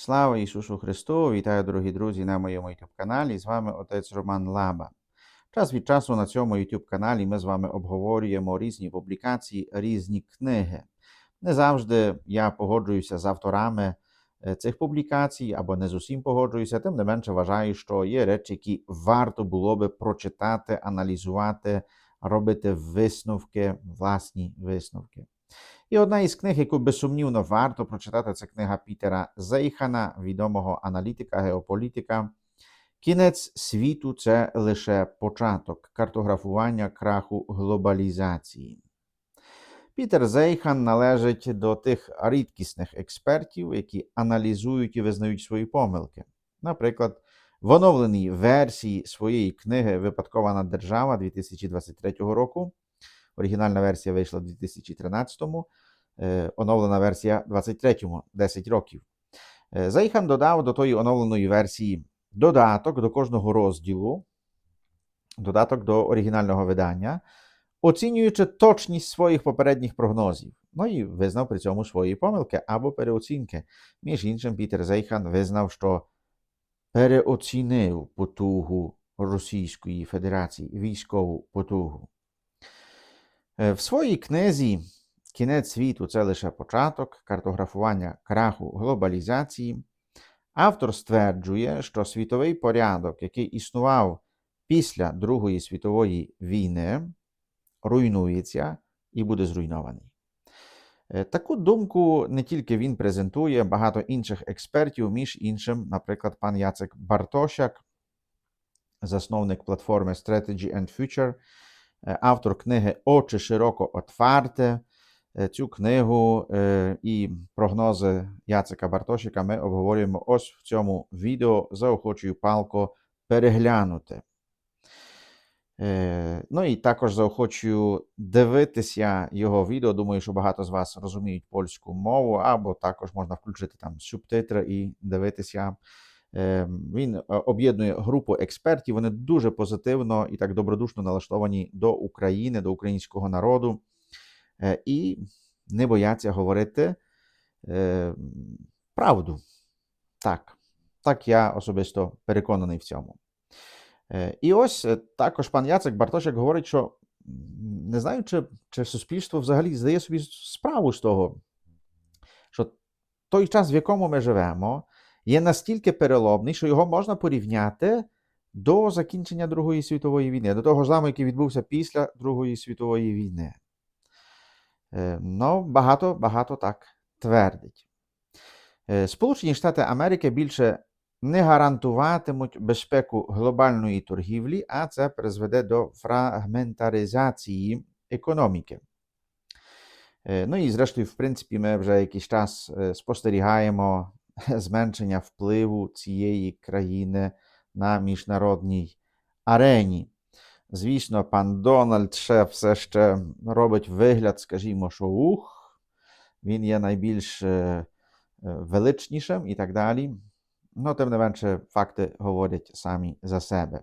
Слава Ісусу Христу! Вітаю, дорогі друзі, на моєму YouTube каналі. З вами отець Роман Лаба. Час від часу на цьому YouTube каналі ми з вами обговорюємо різні публікації, різні книги. Не завжди я погоджуюся з авторами е, цих публікацій або не з усім погоджуюся, тим не менше вважаю, що є речі, які варто було би прочитати, аналізувати, робити висновки, власні висновки. І одна із книг, яку безсумнівно варто прочитати, це книга Пітера Зейхана, відомого аналітика, геополітика. Кінець світу це лише початок картографування краху глобалізації. Пітер Зейхан належить до тих рідкісних експертів, які аналізують і визнають свої помилки. Наприклад, в оновленій версії своєї книги Випадкована держава 2023 року. Оригінальна версія вийшла в 2013-му, е, оновлена версія 23-му, 10 років. Е, Зейхан додав до тої оновленої версії додаток до кожного розділу, додаток до оригінального видання, оцінюючи точність своїх попередніх прогнозів. Ну і визнав при цьому свої помилки або переоцінки. Між іншим, Пітер Зейхан визнав, що переоцінив потугу Російської Федерації, військову потугу. Е, В своїй книзі Кінець світу це лише початок картографування краху глобалізації. Автор стверджує, що світовий порядок, який існував після Другої світової війни, руйнується і буде зруйнований. Е, Таку думку не тільки він презентує, багато інших експертів, між іншим, наприклад, пан Яцек Бартошак, засновник платформи Strategy and Future, автор книги Очі широко отварте. Е, Цю книгу е, і прогнози Яцека Бартошика ми обговорюємо ось в цьому відео. Заохочую палко переглянути. Е, Ну і також заохочую дивитися його відео. Думаю, що багато з вас розуміють польську мову, або також можна включити там субтитри і дивитися. Е, Він е, об'єднує групу експертів. Вони дуже позитивно і так добродушно налаштовані до України, до українського народу. Е, і не бояться говорити правду. Так, так я особисто переконаний в цьому. І ось також пан Яцек Бартошик говорить, що не знаю, чи, чи суспільство взагалі здає собі справу з того, що той час, в якому ми живемо, є настільки переломний, що його можна порівняти до закінчення Другої світової війни, до того ж самого, який відбувся після Другої світової війни. Е, Ну, багато, багато так твердить. Е, Сполучені Штати Америки більше не гарантуватимуть безпеку глобальної торгівлі, а це призведе до фрагментаризації економіки. Е, Ну і зрештою, в принципі, ми вже якийсь час спостерігаємо зменшення впливу цієї країни на міжнародній арені. Звісно, пан Дональд ще все ще робить вигляд, скажімо, що ух, він є найбільш е, е, величнішим і так далі. Ну, тим не менше, факти говорять самі за себе.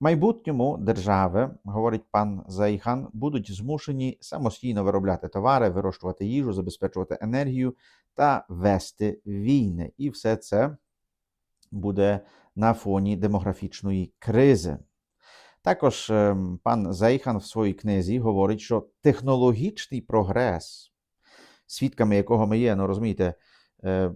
Майбутньому держави, говорить пан Зайхан, будуть змушені самостійно виробляти товари, вирощувати їжу, забезпечувати енергію та вести війни. І все це буде на фоні демографічної кризи. Також ем, пан Зейхан в своїй книзі говорить, що технологічний прогрес, свідками якого ми є, ну розумієте, е,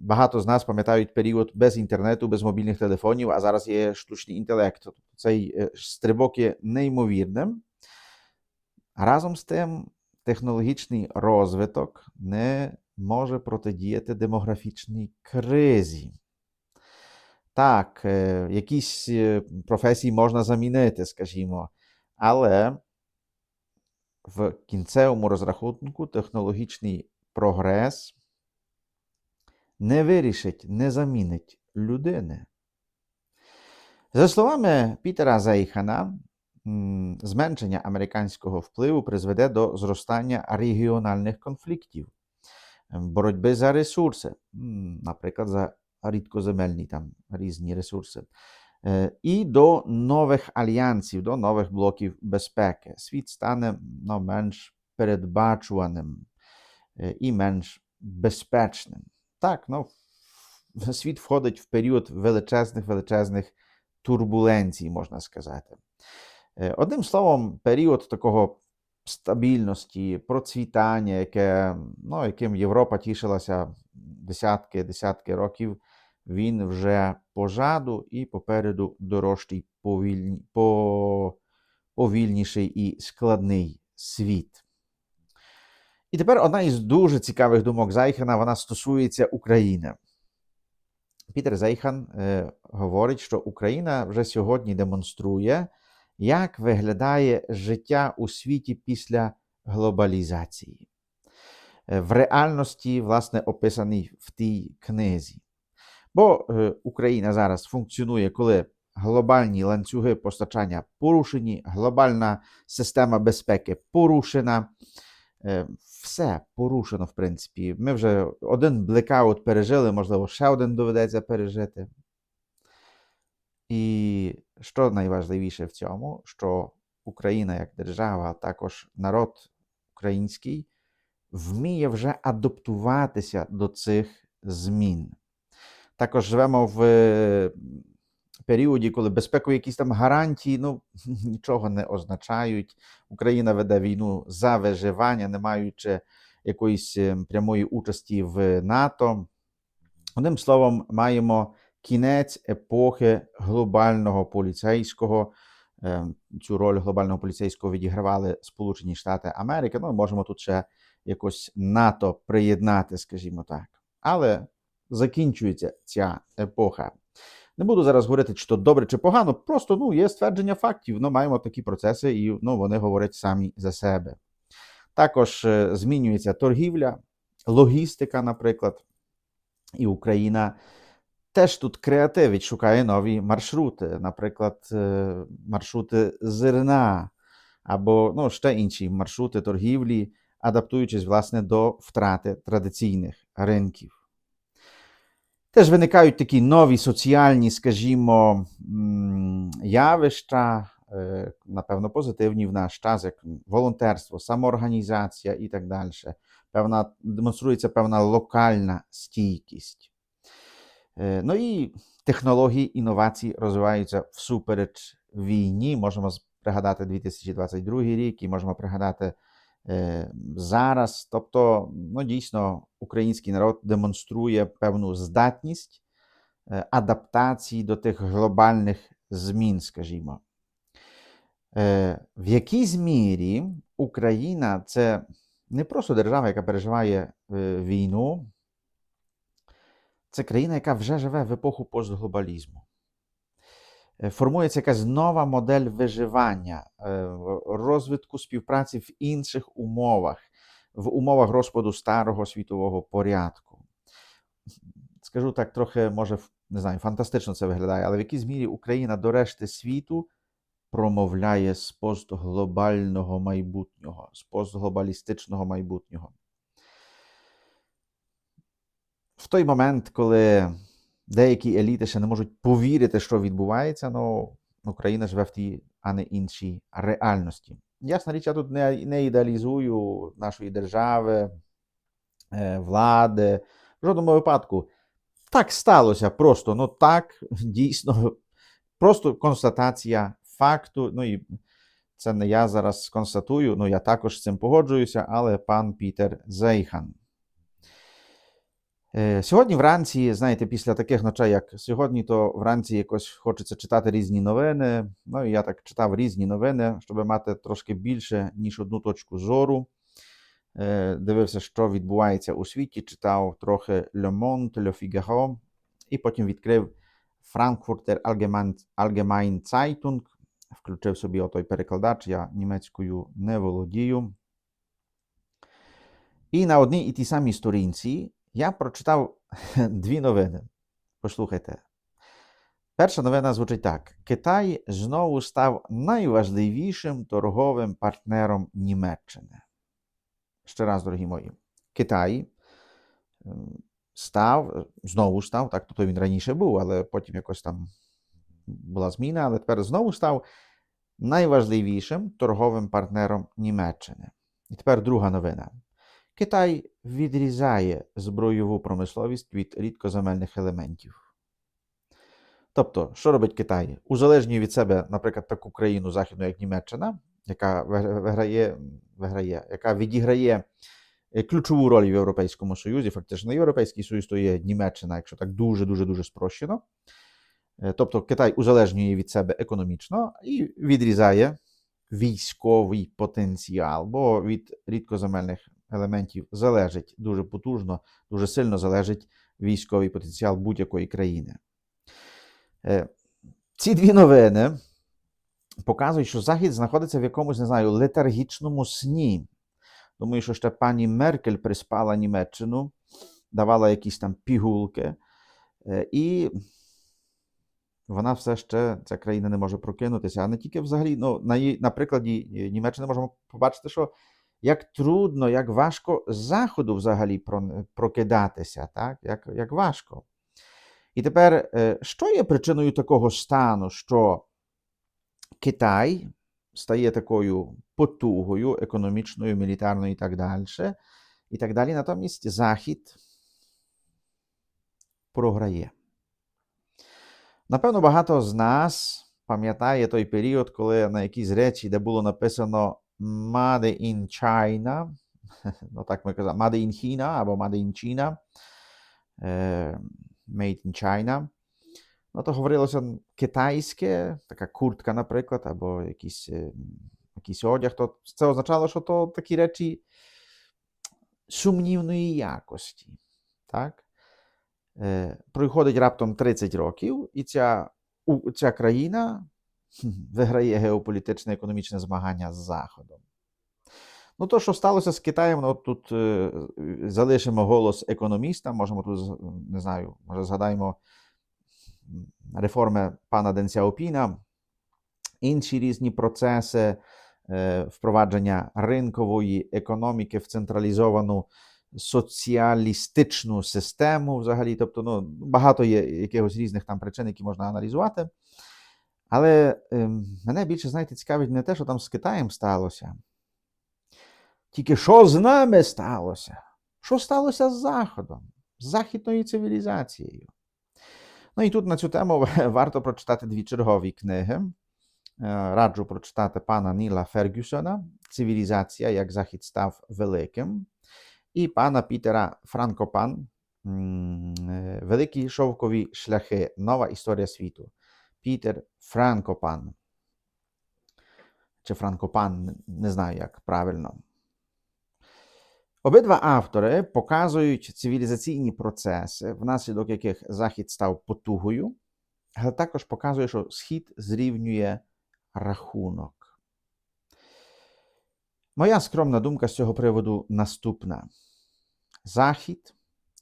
багато з нас пам'ятають період без інтернету, без мобільних телефонів, а зараз є штучний інтелект. Тобто цей е, стрибок є неймовірним. Разом з тим, технологічний розвиток не може протидіяти демографічній кризі. Так, е, якісь е, професії можна замінити, скажімо, але в кінцевому розрахунку технологічний прогрес не вирішить, не замінить людини. За словами Пітера Зейхана, м, зменшення американського впливу призведе до зростання регіональних конфліктів, ем, боротьби за ресурси, наприклад, за рідкоземельні там різні ресурси, е, і до нових альянсів, до нових блоків безпеки. Світ стане ну, менш передбачуваним е, і менш безпечним. Так, ну, світ входить в період величезних величезних турбуленцій, можна сказати. Е, Одним словом, період такого стабільності, процвітання, яке, ну, яким Європа тішилася десятки десятки років, він вже позаду і попереду дорожчий, повільні, по, повільніший і складний світ. І тепер одна із дуже цікавих думок Зайхана, вона стосується України. Пітер Зейхан е, говорить, що Україна вже сьогодні демонструє, як виглядає життя у світі після глобалізації. Е, В реальності, власне, описаний в тій книзі. Бо е, Україна зараз функціонує, коли глобальні ланцюги постачання порушені, глобальна система безпеки порушена. Все порушено, в принципі. Ми вже один блекаут пережили, можливо, ще один доведеться пережити. І що найважливіше в цьому, що Україна як держава, а також народ український вміє вже адаптуватися до цих змін. Також живемо в періоді, коли безпекові якісь там гарантії ну, нічого не означають. Україна веде війну за виживання, не маючи якоїсь е, прямої участі в НАТО. Одним словом, маємо кінець епохи глобального поліцейського. Е, Цю роль глобального поліцейського відігравали Сполучені Штати Америки. Ну, можемо тут ще якось НАТО приєднати, скажімо так. Але закінчується ця епоха. Не буду зараз говорити, чи то добре, чи погано, просто ну, є ствердження фактів. Ну, маємо такі процеси, і ну, вони говорять самі за себе. Також е, змінюється торгівля, логістика, наприклад, і Україна теж тут креативить, шукає нові маршрути, наприклад, е, маршрути зерна або ну, ще інші маршрути торгівлі, адаптуючись власне до втрати традиційних ринків. Теж виникають такі нові соціальні, скажімо, явища, е, напевно, позитивні в наш час, як волонтерство, самоорганізація і так далі. Певна, демонструється певна локальна стійкість. Е, Ну і технології інновацій розвиваються всупереч війні. Можемо пригадати 2022 рік і можемо пригадати зараз. Тобто, ну, дійсно, український народ демонструє певну здатність е, адаптації до тих глобальних змін, скажімо. Е, В якійсь мірі Україна це не просто держава, яка переживає е, війну, це країна, яка вже живе в епоху постглобалізму. Е, Формується якась нова модель виживання, е, розвитку співпраці в інших умовах, в умовах розпаду старого світового порядку. Скажу так, трохи, може, не знаю, фантастично це виглядає, але в якійсь мірі Україна до решти світу промовляє з постглобального майбутнього, з постглобалістичного майбутнього. В той момент, коли деякі еліти ще не можуть повірити, що відбувається, ну, Україна живе в тій, а не іншій реальності. Ясна річ, я тут не, не ідеалізую нашої держави, е, влади. В жодному випадку. Так сталося просто. Ну так, дійсно, просто констатація факту. Ну і це не я зараз констатую, ну я також з цим погоджуюся, але пан Пітер Зейхан. Е, Сьогодні вранці, знаєте, після таких ночей, як сьогодні, то вранці якось хочеться читати різні новини. Ну і я так читав різні новини, щоб мати трошки більше, ніж одну точку зору. Е, Дивився, що відбувається у світі, читав трохи Le Monde, Le Figaro, і потім відкрив Frankfurter Allgemein, Allgemeine Zeitung, включив собі отой перекладач, я німецькою не володію. І на одній і тій самій сторінці я прочитав дві новини. Послухайте. Перша новина звучить так: Китай знову став найважливішим торговим партнером Німеччини. Ще раз, дорогі мої, Китай ем, став, знову став, так, тобто він раніше був, але потім якось там була зміна, але тепер знову став найважливішим торговим партнером Німеччини. І тепер друга новина. Китай відрізає збройову промисловість від рідкоземельних елементів. Тобто, що робить Китай? Узалежнює від себе, наприклад, таку країну західну, як Німеччина, яка виграє, виграє, яка відіграє е, ключову роль в Європейському Союзі. Фактично, Європейський Союз то є Німеччина, якщо так дуже дуже дуже спрощено. Е, Тобто Китай узалежнює від себе економічно і відрізає військовий потенціал, бо від рідкоземельних елементів залежить дуже потужно, дуже сильно залежить військовий потенціал будь-якої країни. Е, Ці дві новини показують, що Захід знаходиться в якомусь, не знаю, летаргічному сні. Думаю, що ще пані Меркель приспала Німеччину, давала якісь там пігулки, е, і вона все ще, ця країна не може прокинутися. А не тільки взагалі, ну, на, її, на прикладі е, Німеччини можемо побачити, що як трудно, як важко заходу взагалі прокидатися, так? Як, як важко. І тепер, е, що є причиною такого стану, що Китай стає такою потугою економічною, мілітарною і так далі, і так далі. Натомість Захід програє. Напевно, багато з нас пам'ятає той період, коли на якісь речі, де було написано Made in China, ну так ми казали, Made in China або Made in China, е, Made in China. Ну, то говорилося китайське, така куртка, наприклад, або якийсь, якийсь одяг. То це означало, що то такі речі сумнівної якості. Так? Проходить раптом 30 років, і ця, ця країна виграє геополітичне економічне змагання з Заходом. Ну, то, що сталося з Китаєм, ну, тут е, залишимо голос економіста, можемо тут, не знаю, може згадаємо реформи пана Ден Сяопіна, інші різні процеси е, впровадження ринкової економіки в централізовану соціалістичну систему взагалі. Тобто, ну, багато є якихось різних там причин, які можна аналізувати. Але ем, мене більше, знаєте, цікавить не те, що там з Китаєм сталося. Тільки що з нами сталося? Що сталося з Заходом, з західною цивілізацією? Ну і тут на цю тему варто прочитати дві чергові книги. Е, Раджу прочитати пана Ніла Фергюсона Цивілізація, як Захід став великим, і пана Пітера Франкопан е, Великі шовкові шляхи. Нова історія світу. Пітер Франкопан. Чи Франкопан, не знаю, як правильно. Обидва автори показують цивілізаційні процеси, внаслідок яких Захід став потугою, але також показує, що Схід зрівнює рахунок. Моя скромна думка з цього приводу наступна: Захід,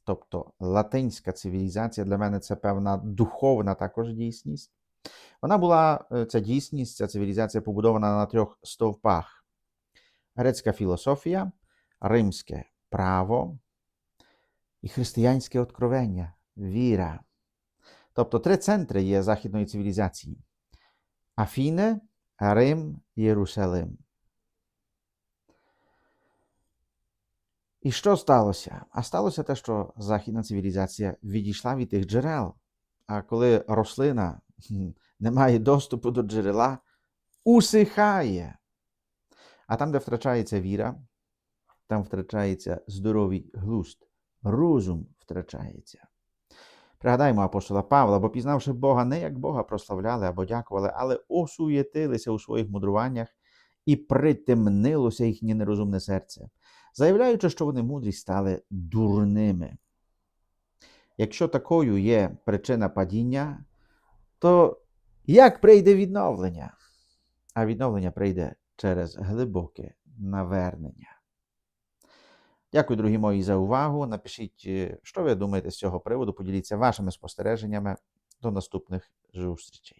тобто латинська цивілізація, для мене це певна духовна також дійсність. Вона була, е, ця дійсність, ця цивілізація побудована на трьох стовпах: грецька філософія, римське право і християнське откровення, віра. Тобто три центри є західної цивілізації: Афіни, Рим, Єрусалим. І що сталося? А сталося те, що західна цивілізація відійшла від тих джерел. А коли рослина не має доступу до джерела, усихає. А там, де втрачається віра, там втрачається здоровий глузд, розум втрачається. Пригадаємо апостола Павла, бо пізнавши Бога не як Бога прославляли або дякували, але осуєтилися у своїх мудруваннях і притемнилося їхнє нерозумне серце, заявляючи, що вони мудрі стали дурними. Якщо такою є причина падіння, то як прийде відновлення? А відновлення прийде через глибоке навернення. Дякую, дорогі мої, за увагу. Напишіть, е, що ви думаєте з цього приводу. Поділіться вашими спостереженнями. До наступних зустрічей.